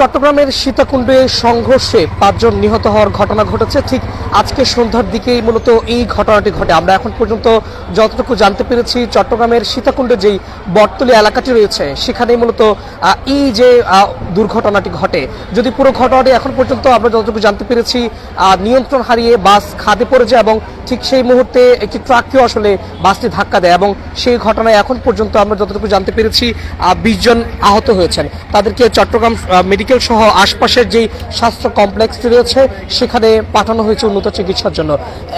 চট্টগ্রামের সীতাকুণ্ডে সংঘর্ষে পাঁচজন নিহত হওয়ার ঘটনা ঘটেছে। ঠিক আজকে সন্ধ্যার দিকেই মূলত এই ঘটনাটি ঘটে। আমরা এখন পর্যন্ত যতটুকু জানতে পেরেছি, চট্টগ্রামের সীতাকুণ্ডে যেই বটতলি এলাকাটি রয়েছে, সেখানেই মূলত এই যে দুর্ঘটনাটি ঘটে। যদি পুরো ঘটনাটি এখন পর্যন্ত আমরা যতটুকু জানতে পেরেছি নিয়ন্ত্রণ হারিয়ে বাস খাদে পড়ে যায় এবং ঠিক সেই মুহূর্তে একটি ট্রাককেও আসলে বাসটি ধাক্কা দেয় এবং সেই ঘটনায় এখন পর্যন্ত আমরা যতটুকু জানতে পেরেছি বিশ জন আহত হয়েছেন। তাদেরকে চট্টগ্রাম মেডিকেল সহ আশপাশের যেই স্বাস্থ্য কমপ্লেক্সটি রয়েছে, সেখানে পাঠানো হয়েছে উন্নত চিকিৎসার জন্য।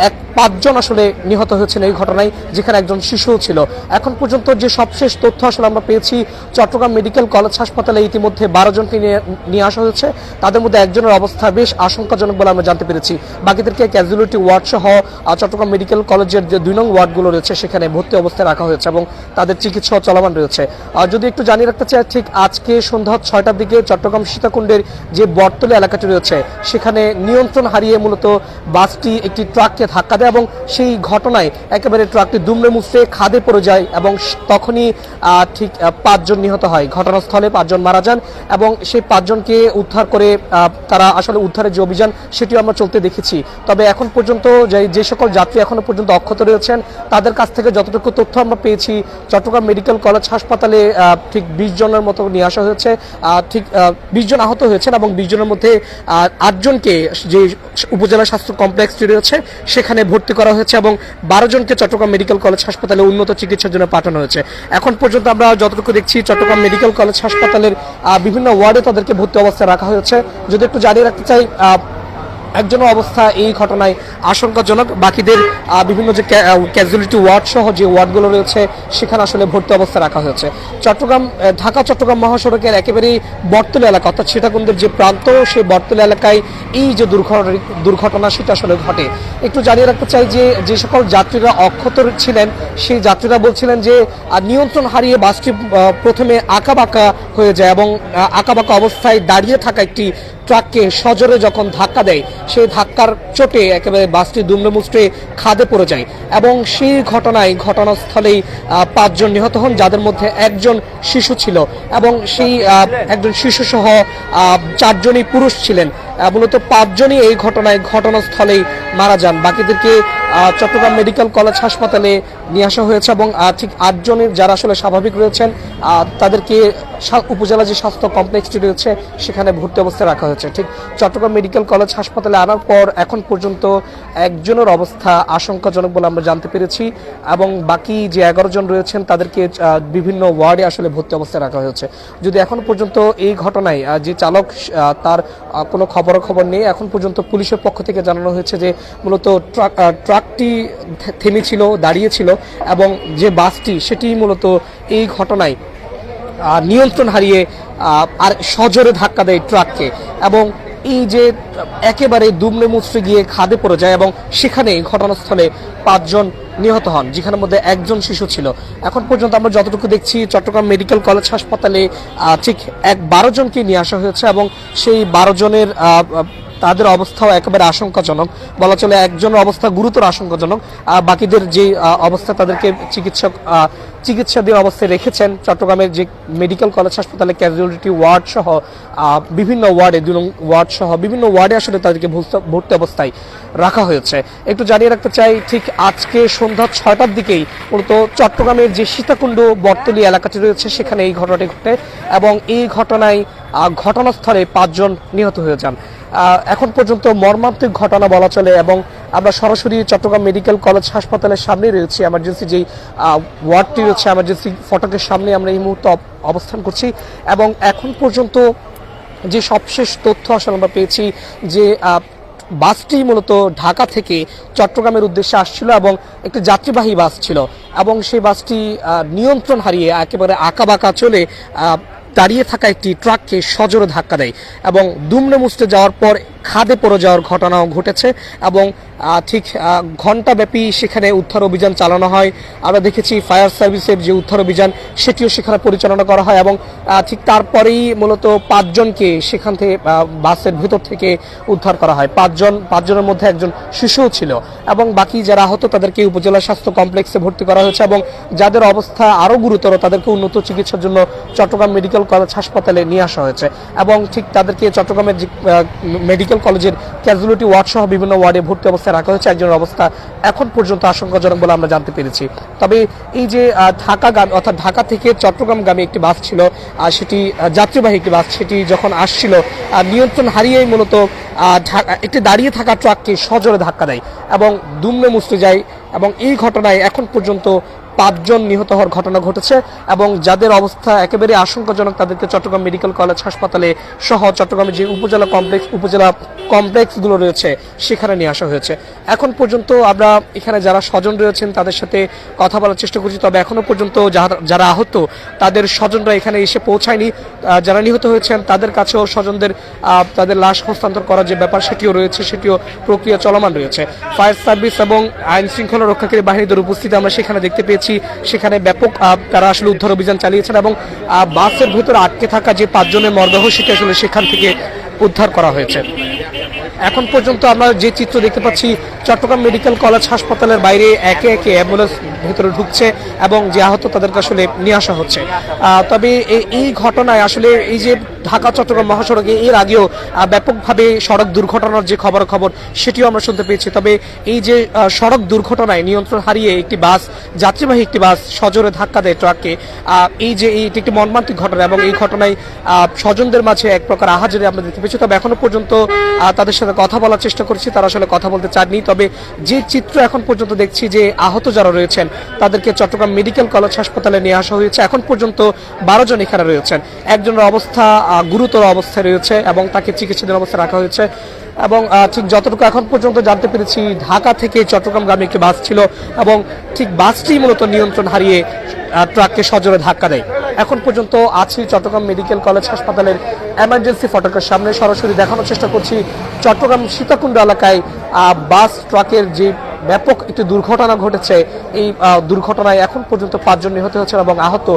এক, পাঁচজন আসলে নিহত হয়েছেন এই ঘটনায়, যেখানে একজন শিশুও ছিল। এখন পর্যন্ত যে সবশেষ তথ্য আসলে আমরা পেয়েছি, চট্টগ্রাম মেডিকেল কলেজ হাসপাতালে ইতিমধ্যে বারো জনকে নিয়ে আসা হয়েছে। তাদের মধ্যে একজনের অবস্থা বেশ আশঙ্কাজনক বলে আমরা জানতে পেরেছি। বাকিদেরকে ক্যাজুয়ালিটি ওয়ার্ড সহ চট্টগ্রাম মেডিকেল কলেজের যে দুই নং ওয়ার্ডগুলো রয়েছে, সেখানে ভর্তি অবস্থায় রাখা হয়েছে এবং তাদের চিকিৎসা চলমান রয়েছে। আর যদি একটু জানিয়ে রাখতে চাই, ঠিক আজকে সন্ধ্যা ছয়টার দিকে চট্টগ্রাম সীতাকুণ্ডের যে বটতলি এলাকাটি রয়েছে, সেখানে নিয়ন্ত্রণ হারিয়ে মূলত বাসটি একটি ট্রাককে ধাক্কা দেয় এবং সেই ঘটনায় একেবারে ট্রাকটি দুমড়ে মুচড়ে খাদে পড়ে যায় এবং তখনই ঠিক পাঁচজন নিহত হয়। ঘটনাস্থলে পাঁচজন মারা যান এবং সেই পাঁচজনকে উদ্ধার করে তারা আসলে উদ্ধারের যে অভিযান, সেটিও আমরা চলতে দেখেছি। তবে এখন পর্যন্ত যে যে সকল যাত্রী এখনও পর্যন্ত অক্ষত রয়েছেন। তাদের কাছ থেকে যতটুকু তথ্য আমরা পেয়েছি, চট্টগ্রাম মেডিকেল কলেজ হাসপাতালে ঠিক বিশ জনের মতো নিয়ে আসা হয়েছে। ঠিক বিশ জন আহত হয়েছেন এবং বিশ জনের মধ্যে আটজনকে যে উপজেলা স্বাস্থ্য কমপ্লেক্সটি রয়েছে, সেখানে ভর্তি করা হয়েছে এবং বারো জনকে চট্টগ্রাম মেডিকেল কলেজ হাসপাতালে উন্নত চিকিৎসার জন্য পাঠানো হয়েছে। এখন পর্যন্ত আমরা যতটুকু দেখছি, চট্টগ্রাম মেডিকেল কলেজ হাসপাতালের বিভিন্ন ওয়ার্ডে তাদেরকে ভর্তি অবস্থায় রাখা হয়েছে। যদি একটু জানিয়ে রাখতে চাই একজনের অবস্থা এই ঘটনায় আশঙ্কাজনক। বাকিদের বিভিন্ন যে ক্যাজুয়ালিটি ওয়ার্ড সহ যে ওয়ার্ডগুলো রয়েছে, সেখানে আসলে ভর্তি অবস্থা রাখা হয়েছে। চট্টগ্রাম ঢাকা, চট্টগ্রাম মহাসড়কের একেবারেই বটতলা এলাকা, অর্থাৎ সীতাকুণ্ডের যে প্রান্ত, সেই বটতলা এলাকায় এই যে দুর্ঘটনা দুর্ঘটনা, সেটা আসলে ঘটে। একটু জানিয়ে রাখতে চাই যে যে সকল যাত্রীরা অক্ষত ছিলেন, সেই যাত্রীরা বলছিলেন যে নিয়ন্ত্রণ হারিয়ে বাসটি প্রথমে আঁকাবাঁকা হয়ে যায় এবং আঁকাবাঁকা অবস্থায় দাঁড়িয়ে থাকা একটি ট্রাককে সজোরে যখন ধাক্কা দেয়, সেই ধাক্কার চোটে একেবারে বাসটি দুমড়ে খাদে পড়ে যায় এবং সেই ঘটনায় ঘটনাস্থলেই পাঁচজন নিহত হন, যাদের মধ্যে একজন শিশু ছিল এবং সেই একজন শিশুসহ চারজনই পুরুষ ছিলেন। মূলত পাঁচজনই এই ঘটনায় ঘটনাস্থলেই মারা যান। বাকিদেরকে চট্টগ্রাম মেডিকেল কলেজ হাসপাতালে নিয়ে আসা হয়েছে এবং ঠিক আটজনের যারা আসলে স্বাভাবিক রয়েছেন তাদেরকে উপজেলা যে স্বাস্থ্য কমপ্লেক্সটি রয়েছে, সেখানে ভর্তি অবস্থায় রাখা হয়েছে। ঠিক চট্টগ্রাম মেডিকেল কলেজ হাসপাতালে আনার পর এখন পর্যন্ত একজনের অবস্থা আশঙ্কাজনক বলে আমরা জানতে পেরেছি এবং বাকি যে এগারো জন রয়েছেন, তাদেরকে বিভিন্ন ওয়ার্ডে আসলে ভর্তি অবস্থায় রাখা হয়েছে। যদি এখন পর্যন্ত এই ঘটনায় যে চালক তার কোনো খবর খবর নেই এখন পর্যন্ত পুলিশের পক্ষ থেকে জানানো হয়েছে যে মূলত ট্রাক ট্রাকটি থেমেছিল, দাঁড়িয়েছিল এবং যে বাসটি, সেটি মূলত এই ঘটনায় নিয়ন্ত্রণ হারিয়ে আর সজোরে ধাক্কা দেয় ট্রাককে এবং এই যে একেবারে দুমড়ে মুচড়ে গিয়ে খাদে পড়ে যায় এবং সেখানে ঘটনাস্থলে পাঁচজন নিহত হন, যেখানের মধ্যে একজন শিশু ছিল। এখন পর্যন্ত আমরা যতটুকু দেখছি, চট্টগ্রাম মেডিকেল কলেজ হাসপাতালে ঠিক এক বারো জনকে নিয়ে আসা হয়েছে এবং সেই বারো জনের তাদের অবস্থাও একেবারে আশঙ্কাজনক। বলা চলে একজনের অবস্থা গুরুতর আশঙ্কাজনক। বাকিদের যে অবস্থা তাদেরকে চিকিৎসক আহ, চিকিৎসাধীন অবস্থায় রেখেছেন। চট্টগ্রামের যে মেডিকেল কলেজ হাসপাতালে ক্যাজুয়ালিটি ওয়ার্ড সহ বিভিন্ন ওয়ার্ডে দুই নং ওয়ার্ড সহ বিভিন্ন ওয়ার্ডে আসলে তাদেরকে ভর্তি- অবস্থায় রাখা হয়েছে। একটু জানিয়ে রাখতে চাই ঠিক আজকে সন্ধ্যা ছয়টার দিকেই মূলত চট্টগ্রামের যে সীতাকুণ্ড বটতলি এলাকাটি রয়েছে সেখানে এই ঘটনাটি ঘটে এবং এই ঘটনায় ঘটনাস্থলে পাঁচজন নিহত হয়ে যান। এখন পর্যন্ত মর্মান্তিক ঘটনা বলা চলে এবং আমরা সরাসরি চট্টগ্রাম মেডিকেল কলেজ হাসপাতালের সামনে রয়েছি এমার্জেন্সি যেই ওয়ার্ডটি রয়েছে এমার্জেন্সি ফটকের সামনে আমরা এই মুহূর্তে অবস্থান করছি এবং এখন পর্যন্ত যে সবশেষ তথ্য আসলে আমরা পেয়েছি যে বাসটি মূলত ঢাকা থেকে চট্টগ্রামের উদ্দেশ্যে আসছিল এবং একটি যাত্রীবাহী বাস ছিল এবং সেই বাসটি নিয়ন্ত্রণ হারিয়ে একেবারে আঁকাবাঁকা চলে দাঁড়িয়ে থাকা একটি ট্রাককে সজোরে ধাক্কা দেয় এবং দুমড়ে মুচড়ে যাওয়ার পর খাদে পড়ে যাওয়ার ঘটনাও ঘটেছে এবং ঠিক ঘণ্টাব্যাপী সেখানে উদ্ধার অভিযান চালানো হয়। আমরা দেখেছি ফায়ার সার্ভিসের যে উদ্ধার অভিযান, সেটিও সেখানে পরিচালনা করা হয় এবং ঠিক তারপরেই মূলত পাঁচজনকে সেখান থেকে বাসের ভেতর থেকে উদ্ধার করা হয়। পাঁচজন, পাঁচজনের মধ্যে একজন শিশুও ছিল এবং বাকি যারা আহত তাদেরকে উপজেলা স্বাস্থ্য কমপ্লেক্সে ভর্তি করা হয়েছে এবং যাদের অবস্থা আরও গুরুতর তাদেরকে উন্নত চিকিৎসার জন্য চট্টগ্রাম মেডিকেল কলেজ হাসপাতালে নিয়ে আসা হয়েছে এবং ঠিক তাদেরকে চট্টগ্রামের মেডিকেল কলেজের ক্যাজুয়ালিটি ওয়ার্ড সহ বিভিন্ন ওয়ার্ডে ভর্তি অবস্থায় রাখা হয়েছে। একজনের অবস্থা এখন পর্যন্ত আশঙ্কাজনক বলে আমরা জানতে পেরেছি। তবে এই যে ঢাকাগামী অর্থাৎ ঢাকা থেকে চট্টগ্রামগামী একটি বাস ছিল সেটি যাত্রীবাহী একটি বাস, সেটি যখন আসছিল নিয়ন্ত্রণ হারিয়েই মূলত একটি দাঁড়িয়ে থাকা ট্রাককে সজোরে ধাক্কা দেয় এবং দুমড়ে মুচড়ে যায় এবং এই ঘটনায় এখন পর্যন্ত পাঁচজন নিহত হওয়ার ঘটনা ঘটেছে এবং যাদের অবস্থা একেবারে আশঙ্কাজনক তাদেরকে চট্টগ্রাম মেডিকেল কলেজ হাসপাতালে সহ চট্টগ্রামের যে উপজেলা কমপ্লেক্স, উপজেলা কমপ্লেক্সগুলো রয়েছে, সেখানে নিয়ে আসা হয়েছে। এখন পর্যন্ত আমরা এখানে যারা স্বজন রয়েছেন তাদের সাথে কথা বলার চেষ্টা করছি, তবে এখনও পর্যন্ত যারা আহত, তাদের স্বজনরা এখানে এসে পৌঁছায়নি। যারা নিহত হয়েছেন, তাদের কাছেও স্বজনদের তাদের লাশ হস্তান্তর করার যে ব্যাপার, সেটিও রয়েছে, সেটিও প্রক্রিয়া চলমান রয়েছে। ফায়ার সার্ভিস এবং আইন শৃঙ্খলা রক্ষাকারী বাহিনীদের উপস্থিতি আমরা সেখানে দেখতে পেয়েছি। সেখানে ব্যাপক তারা আসলে উদ্ধার অভিযান চালিয়েছেন এবং বাসের ভেতরে আটকে থাকা যে পাঁচজনের মরদেহ, সেটি আসলে সেখান থেকে উদ্ধার করা হয়েছে। এখন পর্যন্ত আমরা যে চিত্র দেখতে পাচ্ছি, চট্টগ্রাম মেডিকেল কলেজ হাসপাতালের বাইরে একে একে অ্যাম্বুলেন্স ভিতরে ঢুকছে এবং যে আহত তাদেরকে আসলে নিয়ে আসা হচ্ছে। তবে এই- ঘটনায় আসলে এই যে ঢাকা, চট্টগ্রাম মহাসড়কে এর আগেও ব্যাপকভাবে সড়ক দুর্ঘটনার যে খবর খবর সেটিও আমরা শুনতে পেয়েছি। তবে এই যে সড়ক দুর্ঘটনায় নিয়ন্ত্রণ হারিয়ে একটি বাস, যাত্রীবাহী একটি বাস সজোরে ধাক্কা দেয় ট্রাককে। এই যে, এটি একটি মর্মান্তিক ঘটনা এবং এই ঘটনায় স্বজনদের মাঝে এক প্রকার আহাজারি আমরা দেখতে পেয়েছি। তবে এখনও পর্যন্ত তাদের সাথে কথা বলার চেষ্টা করেছি, তারা আসলে কথা বলতে চাননি। তবে যে চিত্র এখন পর্যন্ত দেখছি যে আহত যারা রয়েছেন, তাদেরকে চট্টগ্রাম মেডিকেল কলেজ হাসপাতালে নিয়ে আসা হয়েছে। এখন পর্যন্ত বারো জন এখানে রয়েছেন। একজনের অবস্থা গুরুতর অবস্থায় রয়েছে এবং তাকে চিকিৎসাধীন অবস্থায় রাখা হয়েছে। এবং ঠিক যতটুকু এখন পর্যন্ত জানতে পেরেছি, ঢাকা থেকে চট্টগ্রামগামী একটি বাস ছিল এবং ঠিক বাসটি মূলত নিয়ন্ত্রণ হারিয়ে ট্রাককে সজোরে ধাক্কা দেয়। এখন পর্যন্ত আছি চট্টগ্রাম মেডিকেল কলেজ হাসপাতালের এমার্জেন্সি ফটকের সামনে। সরাসরি দেখানোর চেষ্টা করছি চট্টগ্রাম সীতাকুণ্ড এলাকায় বাস, ট্রাকের যে ব্যাপক একটি দুর্ঘটনা ঘটেছে, এই দুর্ঘটনায় এখন পর্যন্ত পাঁচজন নিহত হয়েছেন এবং আহত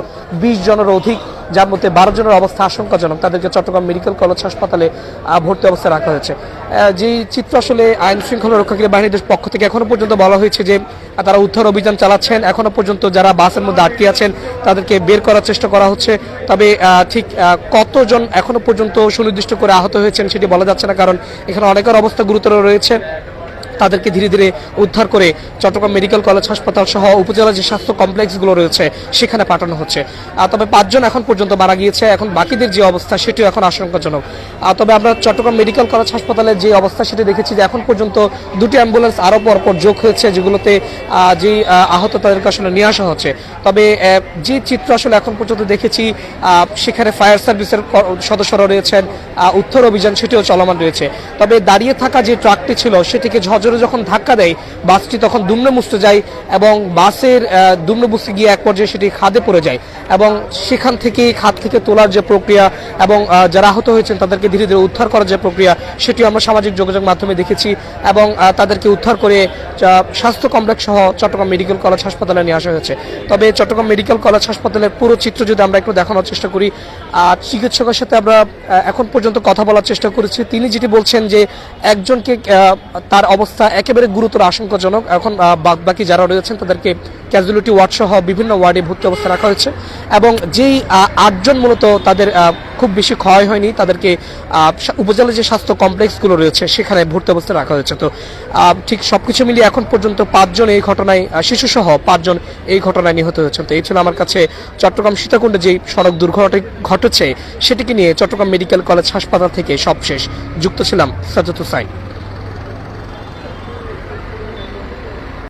বিশ জনের অধিক। যার মধ্যে বারো জনের অবস্থা আশঙ্কাজনক। তাদেরকে চট্টগ্রাম মেডিকেল কলেজ হাসপাতালে ভর্তি অবস্থায় রাখা হয়েছে। যে চিত্র আসলে আইন শৃঙ্খলা রক্ষাকারী বাহিনীদের পক্ষ থেকে এখনও পর্যন্ত বলা হয়েছে যে তারা উদ্ধার অভিযান চালাচ্ছেন। এখনও পর্যন্ত যারা বাসের মধ্যে আটকে আছেন, তাদেরকে বের করার চেষ্টা করা হচ্ছে। তবে ঠিক কতজন এখনও পর্যন্ত সুনির্দিষ্ট করে আহত হয়েছেন সেটি বলা যাচ্ছে না, কারণ এখানে অনেকের অবস্থা গুরুতর রয়েছে। তাদেরকে ধীরে ধীরে উদ্ধার করে চট্টগ্রাম মেডিকেল কলেজ হাসপাতাল সহ উপজেলা যে স্বাস্থ্য কমপ্লেক্সগুলো রয়েছে, সেখানে পাঠানো হচ্ছে। তবে পাঁচজন এখন পর্যন্ত মারা গিয়েছে, এখন বাকিদের যে অবস্থা সেটিও এখন আশঙ্কাজনক। তবে আমরা চট্টগ্রাম মেডিকেল কলেজ হাসপাতালের যে অবস্থা সেটি দেখেছি যে এখন পর্যন্ত দুটি অ্যাম্বুলেন্স আরও পরপর যোগ হয়েছে, যেগুলোতে যে আহত তাদেরকে আসলে নিয়ে আসা হচ্ছে। তবে যে চিত্র আসলে এখন পর্যন্ত দেখেছি সেখানে ফায়ার সার্ভিসের সদস্যরা রয়েছেন উদ্ধার অভিযান সেটিও চলমান রয়েছে। তবে দাঁড়িয়ে থাকা যে ট্রাকটি ছিল, সেটিকে ঝজরে যখন ধাক্কা দেয়, বাসটি তখন দুমড়ে মুছতে যায় এবং বাসের দুমড়ে মুছতে গিয়ে এক পর্যায়ে সেটি খাদে পড়ে যায় এবং সেখান থেকে খাদ থেকে তোলার যে প্রক্রিয়া এবং যারা আহত হয়েছেন তাদেরকে ধীরে ধীরে উদ্ধার করার যে প্রক্রিয়া, সেটিও আমরা সামাজিক যোগাযোগ মাধ্যমে দেখেছি এবং তাদেরকে উদ্ধার করে স্বাস্থ্য কমপ্লেক্স সহ চট্টগ্রাম মেডিকেল কলেজ হাসপাতালে নিয়ে আসা হয়েছে। তবে চট্টগ্রাম মেডিকেল কলেজ হাসপাতালের পুরো চিত্র যদি আমরা একটু দেখানোর চেষ্টা করি চিকিৎসকের সাথে আমরা এখন পর্যন্ত কথা বলার চেষ্টা করেছি। তিনি যেটি বলছেন যে একজনকে তার অবস্থা একেবারে গুরুতর আশঙ্কাজনক। এখন বাকি যারা রয়েছেন তাদেরকে ক্যাজুয়ালিটি ওয়ার্ড সহ বিভিন্ন ওয়ার্ডে ভর্তি অবস্থা রাখা হয়েছে এবং যেই আটজন মূলত তাদের খুব বেশি ক্ষয় হয়নি, তাদেরকে উপজেলার যে স্বাস্থ্য কমপ্লেক্সগুলো রয়েছে, সেখানে ভর্তি অবস্থায় রাখা হয়েছে। তো ঠিক সব কিছু মিলিয়ে এখন পর্যন্ত পাঁচজন এই ঘটনায় শিশু সহ পাঁচজন এই ঘটনায় নিহত হয়েছেন। তো এই ছিল আমার কাছে চট্টগ্রাম সীতাকুণ্ডে যে সড়ক দুর্ঘটনা ঘটেছে, সেটিকে নিয়ে চট্টগ্রাম মেডিকেল কলেজ হাসপাতাল থেকে সবশেষ যুক্ত ছিলাম সাজত হুসাইন।